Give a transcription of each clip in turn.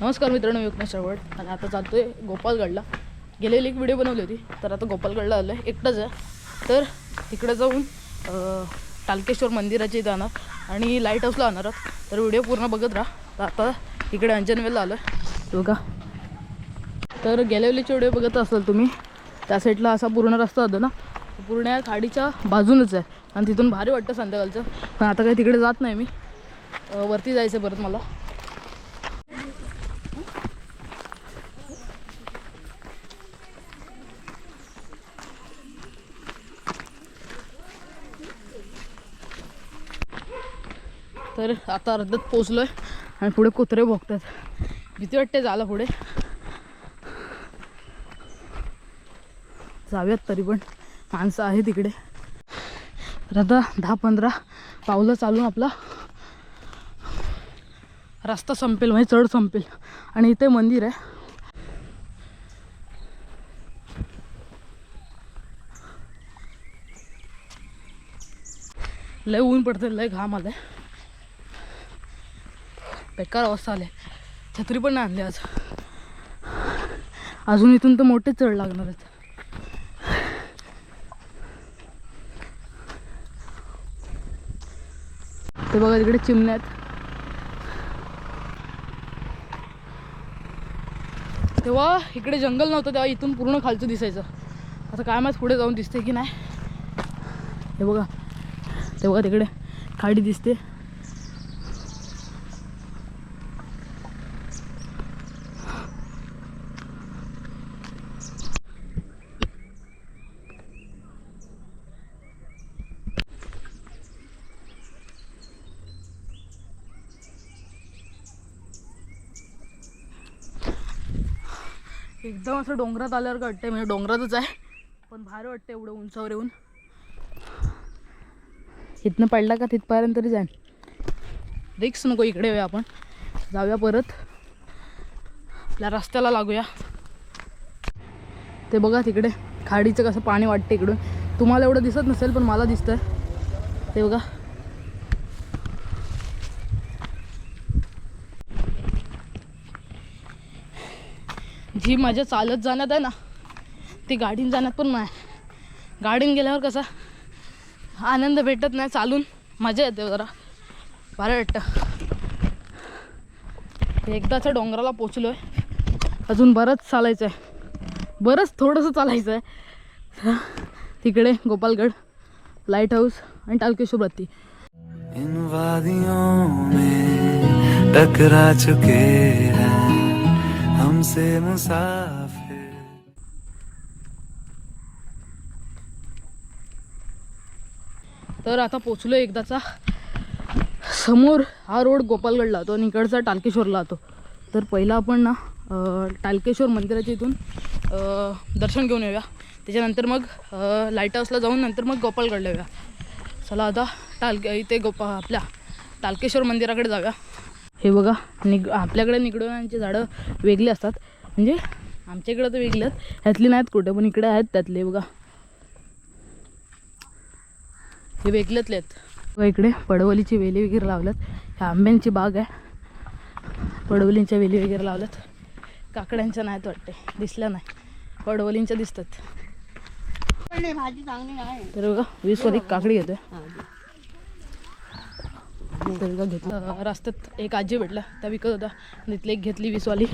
नमस्कार मित्रांनो मी विघ्नेश आणि आता चालतोय गोपालगडला. गेलेली एक व्हिडिओ बनवली होती तर आता गोपालगडला आलो आहे एकटाच आहे. तर तिकडे जाऊन अं, टालकेश्वर इथं जाणार आणि लाइट हाऊसला आणार आहोत. तर व्हिडिओ पूर्ण बघत राहा. तर आता इकडे अंजनवेलला आलो आहे बघा. तर गेलेवलीचे व्हिडिओ बघत असाल तुम्ही त्या साईडला असा पूर्ण रस्ता होता ना? पूर्ण या खाडीच्या बाजूनच आहे. आणि तिथून भारी वाटतं संध्याकाळचं. पण आता काही तिकडे जात नाही मी. वरती जायचं आहे परत मला. तर आता अर्ध्यात पोचलो आहे आणि पुढे कुत्रे भोगतात. भीती वाटते झालं पुढे. जाऊयात तरी पण. माणसं आहे तिकडे तर आता दहा पंधरा पावलं चालून आपला रस्ता संपेल म्हणजे चढ संपेल. आणि इथे मंदिर आहे. लय ऊन पडते लय घाम आलाय. बेकार अवस्था आली. छत्री पण नाही आणली आज. अजून इथून तर मोठेच चढ लागणार आहेत. ते बघा तिकडे चिमण्यात तेव्हा इकडे जंगल नव्हतं तेव्हा इथून पूर्ण खालचं दिसायचं. आता काय माहीत पुढे जाऊन दिसते की नाही. हे बघा. ते बघा तिकडे खाडी दिसते. एकदम असं डोंगरात आल्यावर वाटतंय म्हणजे डोंगरातच आहे. पण भारी वाटतं एवढं उंचावर येऊन. इथनं पडला का तिथपर्यंत तरी जाईन. रिक्स नको इकडे येऊया आपण. जाऊया परत. आपल्या रस्त्याला लागूया. ते बघा तिकडे खाडीचं कसं पाणी वाटतं इकडून. तुम्हाला एवढं दिसत नसेल पण मला दिसतंय. ते बघा. ही मजा चालत जाण्यात आहे ना ती गाडीन जाण्यात पण नाही. गाडीन गेल्यावर कसा आनंद भेटत नाही चालून मजा येते जरा. बरं वाटतं. एकदाच्या डोंगराला पोचलो आहे अजून बरंच चालायचं आहे बरंच थोडंसं चालायचं आहे तिकडे गोपालगड लाइट हाऊस आणि टालकेश्वर बत्ती इन वादियों में टकरा चुके हैं. हमसे मुसाफिर। तर आता पोचलो एकदाचा. समोर हा रोड गोपालगडला जातो आणि इकडचा टालकेश्वरला जातो तर पहिला आपण ना टालकेश्वर मंदिराच्या इथून दर्शन घेऊन येऊया. त्याच्यानंतर मग लाइट हाऊसला जाऊन नंतर मग गोपालगडला येऊया. चला आता टालके इथे गोपा आपल्या टालकेश्वर मंदिराकडे जाऊया. हे बघा निग आपल्याकडे निगडोनांची झाडं वेगळी असतात. म्हणजे आमच्या इकडं तर वेगळी आहेत. ह्यातली नाहीत कुठे पण इकडे आहेत त्यातले बघा. हे वेगळ्यातले आहेत. बघा इकडे पडवलीची वेली वगैरे लावल्यात. ह्या आंब्यांची बाग आहे. पडवलींच्या वेली वगैरे लावल्यात. काकड्यांच्या नाहीत वाटते दिसल्या नाही. पडवलींच्या दिसतात. भाजी चांगली नाही. तर बघा वीस वाली काकडी घेतोय. घेतलं. रस्त्यात एक आजी भेटला. त्या विकत होता. तिथली एक घेतली वीसवाली.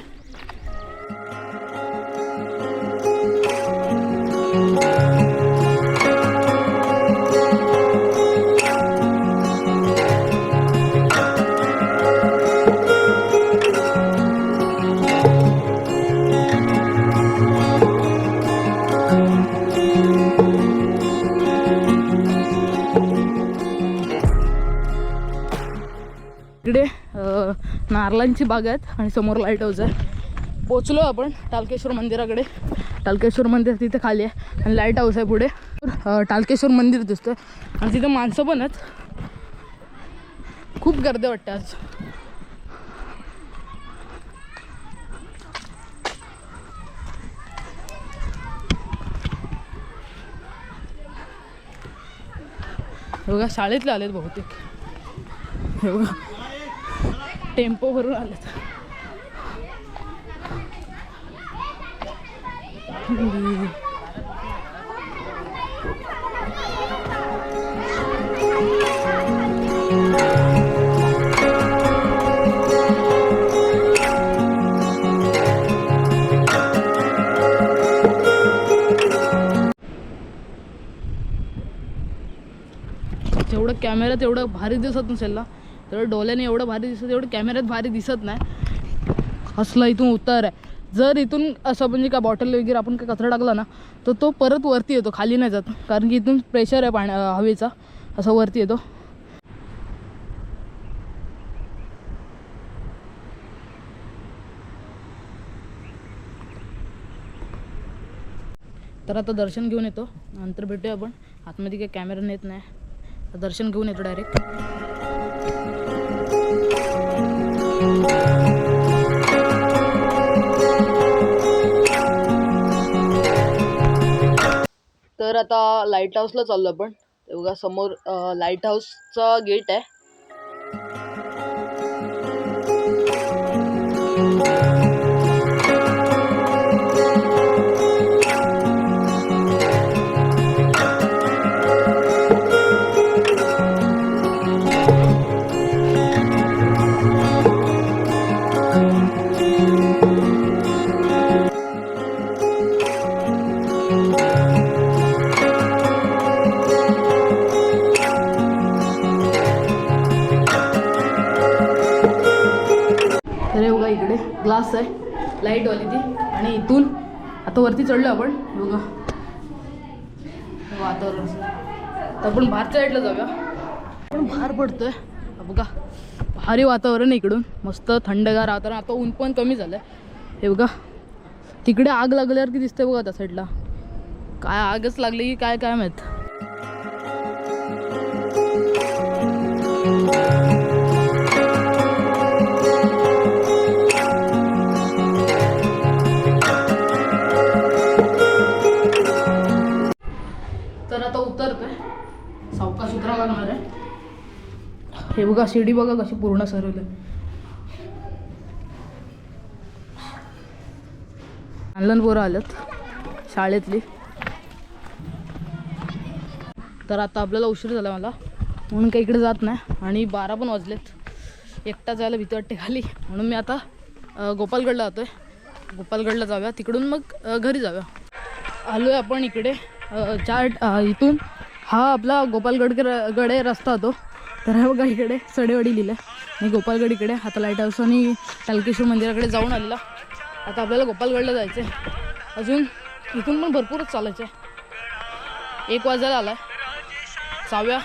नारळांची बाग आहेत आणि समोर लाइट हाऊस आहे. पोचलो आपण टालकेश्वर मंदिराकडे. टालकेश्वर मंदिर तिथे खाली आहे आणि लाइट हाऊस आहे पुढे. टालकेश्वर मंदिर दिसतंय. आणि तिथं माणसं पण आहेत. खूप गर्दी वाटते आज. बघा शाळेतले आलेत बहुतेक. हे बघा. टेम्पो भरून आलेत. जेवढं कॅमेरा तेवढं भारी दिसत नसेल ना? तर डोल्याने एवढं भारी दिसत एवढं कॅमेऱ्यात भारी दिसत नाही. असला इथून उतार आहे. जर इथून असं म्हणजे का बॉटल वगैरे आपण काय कचरा टाकला ना तर तो परत वरती येतो खाली नाही जात. कारण की इथून प्रेशर आहे पाण्या हवेचा. असा वरती येतो. तर आता दर्शन घेऊन येतो. नंतर भेटूया आपण. आतमध्ये काही कॅमेरा नेत नाही. दर्शन घेऊन येतो डायरेक्ट तर आता लाइट हाऊसला चाललो आपण. ते बघा समोर लाइट हाऊसचा गेट आहे. ग्लास आहे लाइट वाली ती. आणि इथून आता वरती चढलो आपण. बघा. वातावरण तर आपण बाहेरच्या साईडला जाऊया. आपण बाहेर पडतोय. बघा. भारी वातावरण आहे इकडून. मस्त थंडगार वातावरण. आता ऊन पण कमी झालं आहे हे बघा. तिकडे आग लागल्यासारखी दिसते बघा त्या साईडला काय आगच लागली की काय काय माहीत. हे बघा शिडी बघा कशी पूर्ण सरवलं. लहान पोरं आलेत शाळेतली. तर आता आपल्याला उशीर झाला मला. म्हणून काही इकडे जात नाही. आणि बारा पण वाजलेत. एकटा जायला भीती वाटते खाली. म्हणून मी आता गोपालगडला जातोय. गोपालगडला जाऊया. तिकडून मग घरी जाऊया. आलो आहे आपण इकडे. चार इथून. हा आपला गोपालगड गडे रस्ता होतो तर हा बघा इकडे सडेवाडी लिहिलं मी आणि गोपालगड इकडे आता लाइट हाऊस आणि टालकेश्वर मंदिराकडे जाऊन आलेला. आता आपल्याला गोपालगडला जायचं आहे अजून इथून पण भरपूरच चालायचं आहे. एक वाजायला आला आहे सहाव्या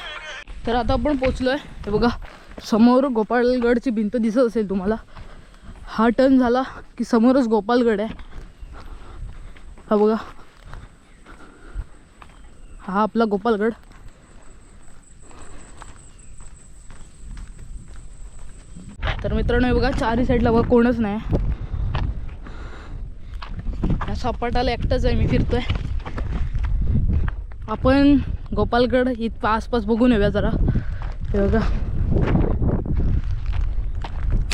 तर आता आपण पोचलो आहे हे बघा समोर गोपालगडची भिंत दिसत असेल तुम्हाला. हा टर्न झाला की समोरच गोपालगड आहे. हा बघा. हा आपला गोपालगड. तर मित्रांनो हे बघा चारही साईडला बघा कोणच नाही. या सपाटाला एकटाच आहे मी फिरतोय. आपण गोपालगड इथं आसपास बघून येऊया जरा. हे बघा.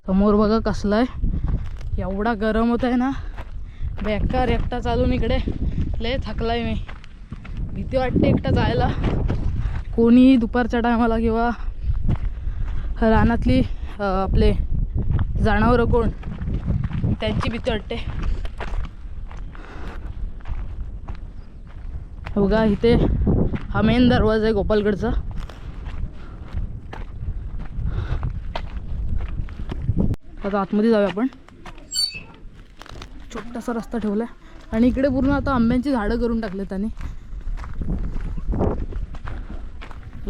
समोर बघा कसला आहे एवढा गरम होत आहे ना. बेकार एकटा चालून इकडे. लय थकलाय मी. भीती वाटते एकटा जायला. कोणीही दुपारच्या टायमाला किंवा रानातली आपले जनावरं कोण? त्यांची भीती वाटते. बघा इथे हा मेन दरवाजा आहे गोपालगडचा. आता आतमध्ये जाऊया आपण. छोटासा रस्ता ठेवला आहे आणि इकडे पूर्ण आता आंब्यांची झाडं करून टाकले त्यांनी.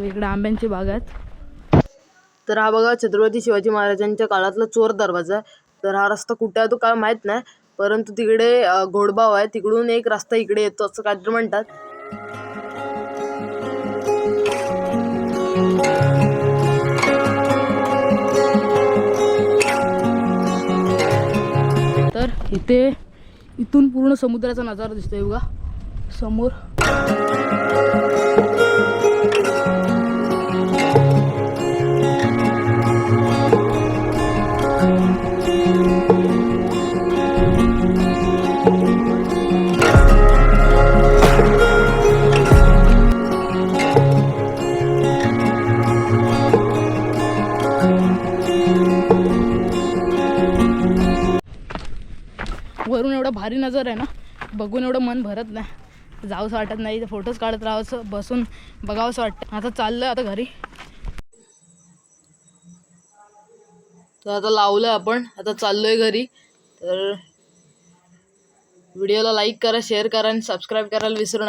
इकडे आंब्यांची बाग आहेत. तर हा बघा छत्रपती शिवाजी महाराजांच्या काळातला चोर दरवाजा आहे. तर हा रस्ता कुठे आहे तो काय माहीत नाही परंतु तिकडे घोडबाव आहे. तिकडून एक रस्ता इकडे येतो असं काहीतरी म्हणतात. तर इथे इथून पूर्ण समुद्राचा नजारा दिसतोय बघा. समोर वरून एवढं भारी नजर आहे ना बघून एवढं मन भरत नाही. जाऊसं वाटत नाही फोटोज काढत राहावंसं बसून बघावंसं वाटतं. आता चाललं आता घरी. तर आता लावलं आपण आता चाललोय घरी. तर व्हिडिओला लाईक करा शेअर करा आणि सबस्क्राईब करायला विसरू नका.